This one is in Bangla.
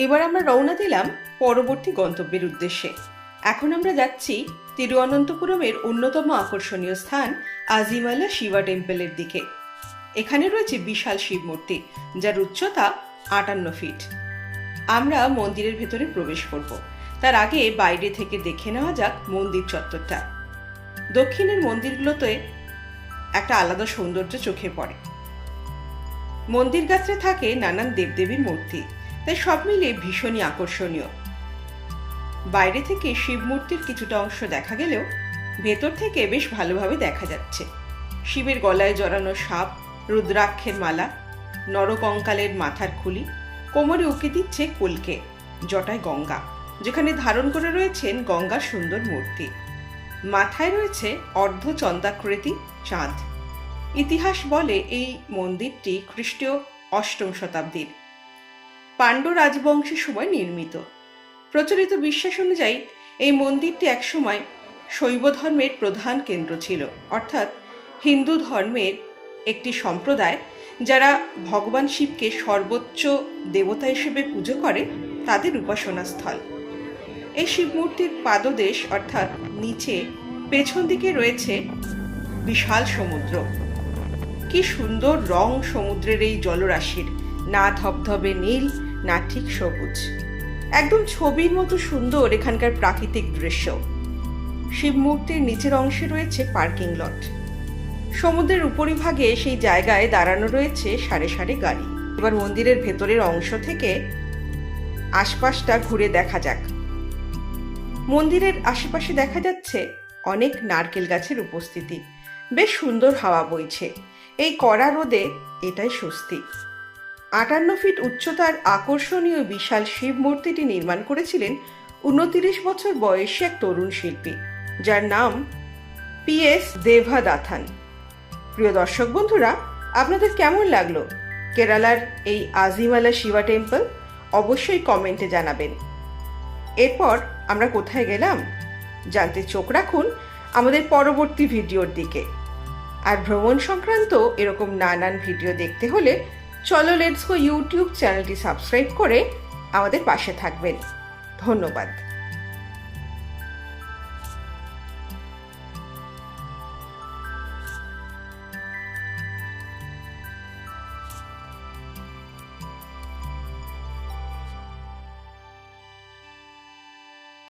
এবার আমরা রওনা দিলাম পরবর্তী গন্তব্যের উদ্দেশ্যে। এখন আমরা যাচ্ছি তিরুঅনন্তপুরমের অন্যতম আকর্ষণীয় স্থান আজিমালা শিবা টেম্পলের দিকে। এখানে রয়েছে বিশাল শিব মূর্তি, যার উচ্চতা আটান্ন ফিট। আমরা মন্দিরের ভেতরে প্রবেশ করব। তার আগে বাইরে থেকে দেখে নেওয়া যাক মন্দির চত্বরটা। দক্ষিণের মন্দিরগুলোতে একটা আলাদা সৌন্দর্য চোখে পড়ে। মন্দির গাত্রে থাকে নানান দেবদেবীর মূর্তি। তাই সব মিলিয়ে ভীষণই আকর্ষণীয়। বাইরে থেকে শিব মূর্তির কিছুটা অংশ দেখা গেলেও ভেতর থেকে বেশ ভালোভাবে দেখা যাচ্ছে। শিবের গলায় জড়ানো সাপ, রুদ্রাক্ষের মালা, নরকঙ্কালের মাথার খুলি, কোমরে উকে দিচ্ছে কলকে, জটায় গঙ্গা, যেখানে ধারণ করে রয়েছেন গঙ্গার সুন্দর মূর্তি। মাথায় রয়েছে অর্ধ চন্দাকৃতি চাঁদ। ইতিহাস বলে এই মন্দিরটি খ্রিস্টীয় অষ্টম শতাব্দীর। পাণ্ড্য রাজবংশের সময় নির্মিত। প্রচলিত বিশ্বাস অনুযায়ী, এই মন্দিরটি একসময় শৈব ধর্মের প্রধান কেন্দ্র ছিল। অর্থাৎ হিন্দু ধর্মের একটি সম্প্রদায় যারা ভগবান শিবকে সর্বোচ্চ দেবতা হিসেবে পুজো করে, তাদের উপাসনা স্থল এই শিব মূর্তির পাদদেশ অর্থাৎ নিচে পেছন দিকে রয়েছে বিশাল সমুদ্র। কি সুন্দর রং সমুদ্রের এই জলরাশির। না ধবধবে নীল, না ঠিক সবুজ। একদম ছবির মতো সুন্দর এখানকার প্রাকৃতিক দৃশ্য। শিব মূর্তির নিচের অংশে রয়েছে পার্কিং লট। সমুদ্রের উপরিভাগে সেই জায়গায় দাঁড়ানো রয়েছে সারে সারে গাড়ি। এবার মন্দিরের ভেতরের অংশ থেকে আশপাশটা ঘুরে দেখা যাক। মন্দিরের আশেপাশে দেখা যাচ্ছে অনেক নারকেল গাছের উপস্থিতি। বেশ সুন্দর হাওয়া বইছে। এই কড়া রোদে এটাই স্বস্তি। আটান্ন ফিট উচ্চতার আকর্ষণীয় বিশাল শিব মূর্তিটি নির্মাণ করেছিলেন উনতিরিশ বছর বয়সী এক তরুণ শিল্পী, যার নাম পি এস দেভাদাথান। প্রিয় দর্শক বন্ধুরা, আপনাদের কেমন লাগল কেরালার এই আজিমালা শিবা টেম্পল? অবশ্যই কমেন্টে জানাবেন। এরপর আমরা কোথায় গেলাম? জানতে চোখ রাখুন আমাদের পরবর্তী ভিডিওর দিকে। আর ভ্রমণ সংক্রান্ত এরকম নানান ভিডিও দেখতে হলে চলো লেটস গো ইউটিউব চ্যানেলটি সাবস্ক্রাইব করে আমাদের পাশে থাকবেন। ধন্যবাদ।